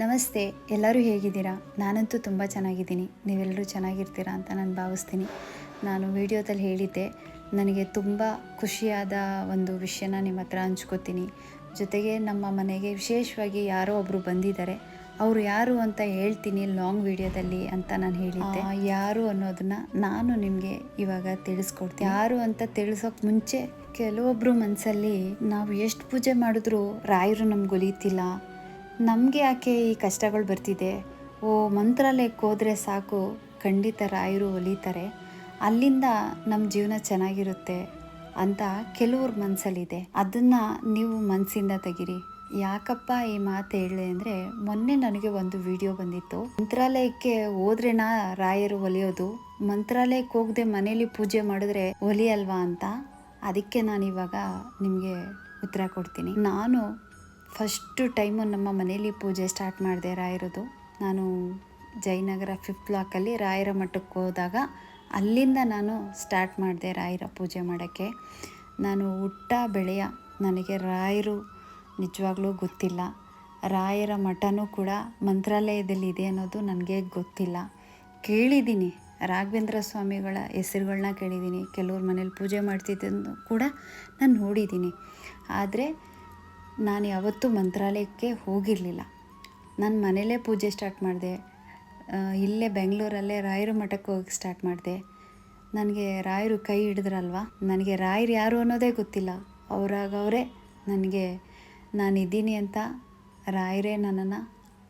ನಮಸ್ತೆ, ಎಲ್ಲರೂ ಹೇಗಿದ್ದೀರಾ? ನಾನಂತೂ ತುಂಬ ಚೆನ್ನಾಗಿದ್ದೀನಿ. ನೀವೆಲ್ಲರೂ ಚೆನ್ನಾಗಿರ್ತೀರಾ ಅಂತ ನಾನು ಭಾವಿಸ್ತೀನಿ. ನಾನು ವಿಡಿಯೋದಲ್ಲಿ ಹೇಳಿದ್ದೆ, ನನಗೆ ತುಂಬ ಖುಷಿಯಾದ ಒಂದು ವಿಷಯನ ನಿಮ್ಮ ಹತ್ರ ಹಂಚ್ಕೋತೀನಿ. ಜೊತೆಗೆ ನಮ್ಮ ಮನೆಗೆ ವಿಶೇಷವಾಗಿ ಯಾರೋ ಒಬ್ಬರು ಬಂದಿದ್ದಾರೆ. ಅವರು ಯಾರು ಅಂತ ಹೇಳ್ತೀನಿ ಲಾಂಗ್ ವಿಡಿಯೋದಲ್ಲಿ ಅಂತ ನಾನು ಹೇಳಿದ್ದೆ. ಯಾರು ಅನ್ನೋದನ್ನ ನಾನು ನಿಮಗೆ ಇವಾಗ ತಿಳಿಸ್ಕೊಡ್ತೀನಿ. ಯಾರು ಅಂತ ತಿಳಿಸೋಕೆ ಮುಂಚೆ ಕೆಲವೊಬ್ರು ಮನಸ್ಸಲ್ಲಿ ನಾವು ಎಷ್ಟು ಪೂಜೆ ಮಾಡಿದ್ರು ರಾಯರು ನಮ್ಗೆ ಒಲಿತಿಲ್ಲ. ನಮಗೆ ಯಾಕೆ ಈ ಕಷ್ಟಗಳು ಬರ್ತಿದೆ? ಓ, ಮಂತ್ರಾಲಯಕ್ಕೆ ಹೋದರೆ ಸಾಕು. ಖಂಡಿತ ರಾಯರು ಒಲಿತಾರೆ. ಅಲ್ಲಿಂದ ನಮ್ಮ ಜೀವನ ಚೆನ್ನಾಗಿರುತ್ತೆ ಅಂತ ಕೆಲವ್ರ ಮನಸ್ಸಲ್ಲಿದೆ ಅದನ್ನು ನೀವು ಮನಸ್ಸಿಂದ ತೆಗಿರಿ. ಯಾಕಪ್ಪ ಈ ಮಾತು ಹೇಳಿದೆ ಅಂದರೆ, ಮೊನ್ನೆ ನನಗೆ ಒಂದು ವಿಡಿಯೋ ಬಂದಿತ್ತು. ಮಂತ್ರಾಲಯಕ್ಕೆ ಹೋದ್ರೆನಾ ರಾಯರು ಒಲಿಯೋದು? ಮಂತ್ರಾಲಯಕ್ಕೆ ಹೋಗದೆ ಮನೇಲಿ ಪೂಜೆ ಮಾಡಿದ್ರೆ ಒಲಿಯಲ್ವಾ ಅಂತ? ಅದಕ್ಕೆ ನಾನು ಇವಾಗ ನಿಮಗೆ ಉತ್ತರ ಕೊಡ್ತೀನಿ. ನಾನು ಫಸ್ಟು ಟೈಮು ನಮ್ಮ ಮನೇಲಿ ಪೂಜೆ ಸ್ಟಾರ್ಟ್ ಮಾಡಿದೆ ರಾಯರದು. ನಾನು ಜಯನಗರ ಫಿಫ್ತ್ ಬ್ಲಾಕಲ್ಲಿ ರಾಯರ ಮಠಕ್ಕೆ ಹೋದಾಗ ಅಲ್ಲಿಂದ ನಾನು ಸ್ಟಾರ್ಟ್ ಮಾಡಿದೆ ರಾಯರ ಪೂಜೆ ಮಾಡೋಕ್ಕೆ. ನಾನು ಹುಟ್ಟ ಬೆಳೆಯ ನನಗೆ ರಾಯರು ನಿಜವಾಗ್ಲೂ ಗೊತ್ತಿಲ್ಲ. ರಾಯರ ಮಠನೂ ಕೂಡ ಮಂತ್ರಾಲಯದಲ್ಲಿ ಇದೆ ಅನ್ನೋದು ನನಗೆ ಗೊತ್ತಿಲ್ಲ. ಕೇಳಿದ್ದೀನಿ, ರಾಘವೇಂದ್ರ ಸ್ವಾಮಿಗಳ ಹೆಸರುಗಳನ್ನ ಕೇಳಿದ್ದೀನಿ. ಕೆಲವ್ರ ಮನೇಲಿ ಪೂಜೆ ಮಾಡ್ತಿದ್ದನ್ನು ಕೂಡ ನಾನು ನೋಡಿದ್ದೀನಿ. ಆದರೆ ನಾನು ಯಾವತ್ತೂ ಮಂತ್ರಾಲಯಕ್ಕೆ ಹೋಗಿರಲಿಲ್ಲ. ನಾನು ಮನೇಲೇ ಪೂಜೆ ಸ್ಟಾರ್ಟ್ ಮಾಡಿದೆ. ಇಲ್ಲೇ ಬೆಂಗಳೂರಲ್ಲೇ ರಾಯರು ಮಠಕ್ಕೆ ಹೋಗಿ ಸ್ಟಾರ್ಟ್ ಮಾಡಿದೆ. ನನಗೆ ರಾಯರು ಕೈ ಹಿಡಿದ್ರಲ್ವ? ನನಗೆ ರಾಯರು ಯಾರು ಅನ್ನೋದೇ ಗೊತ್ತಿಲ್ಲ. ಅವರಾಗವರೇ ನನಗೆ ನಾನಿದ್ದೀನಿ ಅಂತ ರಾಯರೇ ನನ್ನನ್ನು,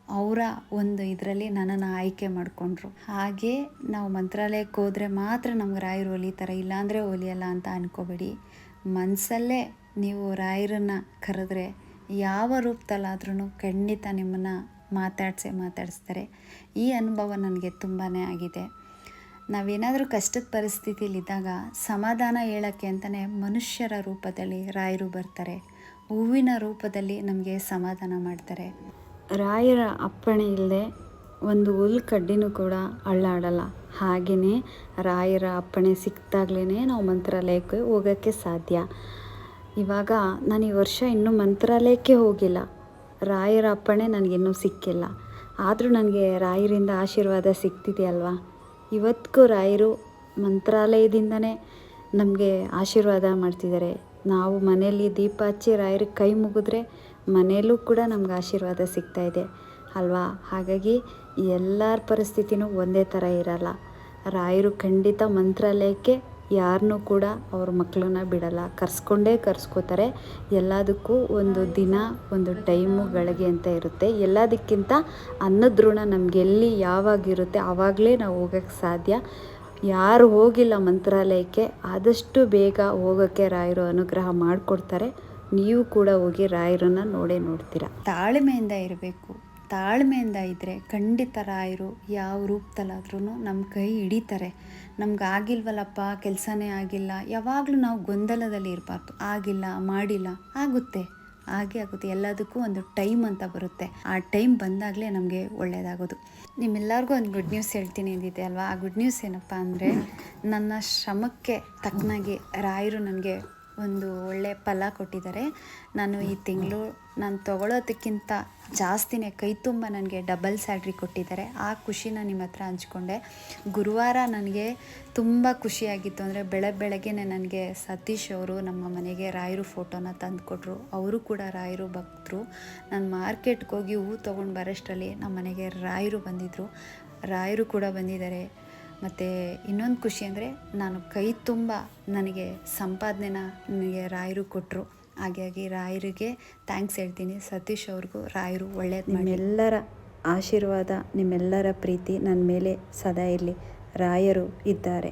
ಅವರ ಒಂದು ಇದರಲ್ಲಿ ನನ್ನನ್ನು ಆಯ್ಕೆ ಮಾಡಿಕೊಂಡ್ರು. ಹಾಗೆ ನಾವು ಮಂತ್ರಾಲಯಕ್ಕೆ ಹೋದರೆ ಮಾತ್ರ ನಮ್ಗೆ ರಾಯರು ಒಲಿತಾರೆ, ಇಲ್ಲಾಂದರೆ ಒಲಿಯಲ್ಲ ಅಂತ ಅನ್ಕೋಬೇಡಿ. ಮನಸ್ಸಲ್ಲೇ ನೀವು ರಾಯರನ್ನು ಕರೆದ್ರೆ ಯಾವ ರೂಪದಲ್ಲಾದ್ರೂ ಖಂಡಿತ ನಿಮ್ಮನ್ನು ಮಾತಾಡಿಸೇ ಮಾತಾಡಿಸ್ತಾರೆ. ಈ ಅನುಭವ ನನಗೆ ತುಂಬಾ ಆಗಿದೆ. ನಾವೇನಾದರೂ ಕಷ್ಟದ ಪರಿಸ್ಥಿತಿಯಲ್ಲಿದ್ದಾಗ ಸಮಾಧಾನ ಹೇಳೋಕ್ಕೆ ಅಂತಲೇ ಮನುಷ್ಯರ ರೂಪದಲ್ಲಿ ರಾಯರು ಬರ್ತಾರೆ. ಹೂವಿನ ರೂಪದಲ್ಲಿ ನಮಗೆ ಸಮಾಧಾನ ಮಾಡ್ತಾರೆ. ರಾಯರ ಅಪ್ಪಣೆ ಇಲ್ಲದೆ ಒಂದು ಹುಲ್ ಕಡ್ಡಿನೂ ಕೂಡ ಅಳ್ಳಾಡಲ್ಲ. ಹಾಗೆಯೇ ರಾಯರ ಅಪ್ಪಣೆ ಸಿಕ್ತಾಗ್ಲೇ ನಾವು ಮಂತ್ರಾಲಯಕ್ಕೆ ಹೋಗೋಕ್ಕೆ ಸಾಧ್ಯ. ಇವಾಗ ನಾನು ಈ ವರ್ಷ ಇನ್ನೂ ಮಂತ್ರಾಲಯಕ್ಕೆ ಹೋಗಿಲ್ಲ. ರಾಯರ ಅಪ್ಪಣೆ ನನಗಿನ್ನೂ ಸಿಕ್ಕಿಲ್ಲ. ಆದರೂ ನನಗೆ ರಾಯರಿಂದ ಆಶೀರ್ವಾದ ಸಿಗ್ತಿದೆಯಲ್ವಾ ಇವತ್ತಿಗೂ ರಾಯರು ಮಂತ್ರಾಲಯದಿಂದನೇ ನಮಗೆ ಆಶೀರ್ವಾದ ಮಾಡ್ತಿದ್ದಾರೆ. ನಾವು ಮನೆಯಲ್ಲಿ ದೀಪ ಹಚ್ಚಿ ರಾಯರಿಗೆ ಕೈ ಮುಗಿದ್ರೆ ಮನೆಯಲ್ಲೂ ಕೂಡ ನಮ್ಗೆ ಆಶೀರ್ವಾದ ಸಿಗ್ತಾ ಇದೆ. ಅಲ್ವಾ? ಹಾಗಾಗಿ ಎಲ್ಲರ ಪರಿಸ್ಥಿತಿನೂ ಒಂದೇ ಥರ ಇರಲ್ಲ. ರಾಯರು ಖಂಡಿತ ಮಂತ್ರಾಲಯಕ್ಕೆ ಯಾರನ್ನೂ ಕೂಡ ಅವ್ರ ಮಕ್ಕಳನ್ನ ಬಿಡಲ್ಲ. ಕರ್ಸ್ಕೊಂಡೇ ಕರ್ಸ್ಕೋತಾರೆ. ಎಲ್ಲದಕ್ಕೂ ಒಂದು ದಿನ, ಒಂದು ಟೈಮು ಬೆಳಗ್ಗೆ ಅಂತ ಇರುತ್ತೆ. ಎಲ್ಲದಕ್ಕಿಂತ ಅನ್ನದ ಋಣ ನಮಗೆಲ್ಲಿ ಯಾವಾಗಿರುತ್ತೆ ಆವಾಗಲೇ ನಾವು ಹೋಗೋಕ್ಕೆ ಸಾಧ್ಯ. ಯಾರು ಹೋಗಿಲ್ಲ ಮಂತ್ರಾಲಯಕ್ಕೆ, ಆದಷ್ಟು ಬೇಗ ಹೋಗೋಕ್ಕೆ ರಾಯರು ಅನುಗ್ರಹ ಮಾಡಿಕೊಡ್ತಾರೆ. ನೀವು ಕೂಡ ಹೋಗಿ ರಾಯರನ್ನ ನೋಡೇ ನೋಡ್ತೀರ. ತಾಳ್ಮೆಯಿಂದ ಇರಬೇಕು. ತಾಳ್ಮೆಯಿಂದ ಇದ್ದರೆ ಖಂಡಿತ ರಾಯರು ಯಾವ ರೂಪದಲ್ಲಾದ್ರೂ ನಮ್ಮ ಕೈ ಹಿಡಿತಾರೆ. ನಮ್ಗೆ ಆಗಿಲ್ವಲ್ಲಪ್ಪ, ಕೆಲಸನೇ ಆಗಿಲ್ಲ, ಯಾವಾಗಲೂ ನಾವು ಗೊಂದಲದಲ್ಲಿ ಇರಬಾರ್ದು. ಆಗಿಲ್ಲ, ಮಾಡಿಲ್ಲ, ಆಗುತ್ತೆ. ಹಾಗೆ ಆಗುತ್ತೆ. ಎಲ್ಲದಕ್ಕೂ ಒಂದು ಟೈಮ್ ಅಂತ ಬರುತ್ತೆ. ಆ ಟೈಮ್ ಬಂದಾಗಲೇ ನಮಗೆ ಒಳ್ಳೆಯದಾಗೋದು ನಿಮ್ಮೆಲ್ಲರಿಗೂ ಒಂದು ಗುಡ್ ನ್ಯೂಸ್ ಹೇಳ್ತೀನಿ ಅಂದಿದ್ದೆ ಅಲ್ವಾ? ಆ ಗುಡ್ ನ್ಯೂಸ್ ಏನಪ್ಪ ಅಂದರೆ, ನನ್ನ ಶ್ರಮಕ್ಕೆ ತಕ್ಕನಾಗಿ ರಾಯರು ನನಗೆ ಒಂದು ಒಳ್ಳೆ ಫಲ ಕೊಟ್ಟಿದ್ದಾರೆ. ನಾನು ಈ ತಿಂಗಳು ನಾನು ತೊಗೊಳೋದಕ್ಕಿಂತ ಜಾಸ್ತಿನೇ ಕೈ ತುಂಬ ನನಗೆ ಡಬಲ್ ಸ್ಯಾಲ್ರಿ ಕೊಟ್ಟಿದ್ದಾರೆ. ಆ ಖುಷಿನ ನಿಮ್ಮ ಹತ್ರ ಹಂಚ್ಕೊಂಡೆ. ಗುರುವಾರ ನನಗೆ ತುಂಬ ಖುಷಿಯಾಗಿತ್ತು ಅಂದರೆ ಬೆಳಗ್ಗೆ ಬೆಳಗ್ಗೆನೆ ನನಗೆ ಸತೀಶ್ ಅವರು ನಮ್ಮ ಮನೆಗೆ ರಾಯರು ಫೋಟೋನ ತಂದುಕೊಟ್ರು. ಅವರು ಕೂಡ ರಾಯರು ಭಕ್ತರು. ನಾನು ಮಾರ್ಕೆಟ್ಗೆ ಹೋಗಿ ಹೂ ತೊಗೊಂಡು ಬರೋಷ್ಟರಲ್ಲಿ ನಮ್ಮ ಮನೆಗೆ ರಾಯರು ಬಂದಿದ್ದರು ರಾಯರು ಕೂಡ ಬಂದಿದ್ದಾರೆ. ಮತ್ತು ಇನ್ನೊಂದು ಖುಷಿ ಅಂದರೆ ನಾನು ಕೈ ತುಂಬ ನನಗೆ ಸಂಪಾದನೆನ ನನಗೆ ರಾಯರು ಕೊಟ್ಟರು ಹಾಗಾಗಿ ರಾಯರಿಗೆ ಥ್ಯಾಂಕ್ಸ್ ಹೇಳ್ತೀನಿ. ಸತೀಶ್ ಅವ್ರಿಗೂ ರಾಯರು ಒಳ್ಳೆಯದು ನಿಮ್ಮೆಲ್ಲರ ಆಶೀರ್ವಾದ, ನಿಮ್ಮೆಲ್ಲರ ಪ್ರೀತಿ ನನ್ನ ಮೇಲೆ ಸದಾ ಇರಲಿ. ರಾಯರು ಇದ್ದಾರೆ.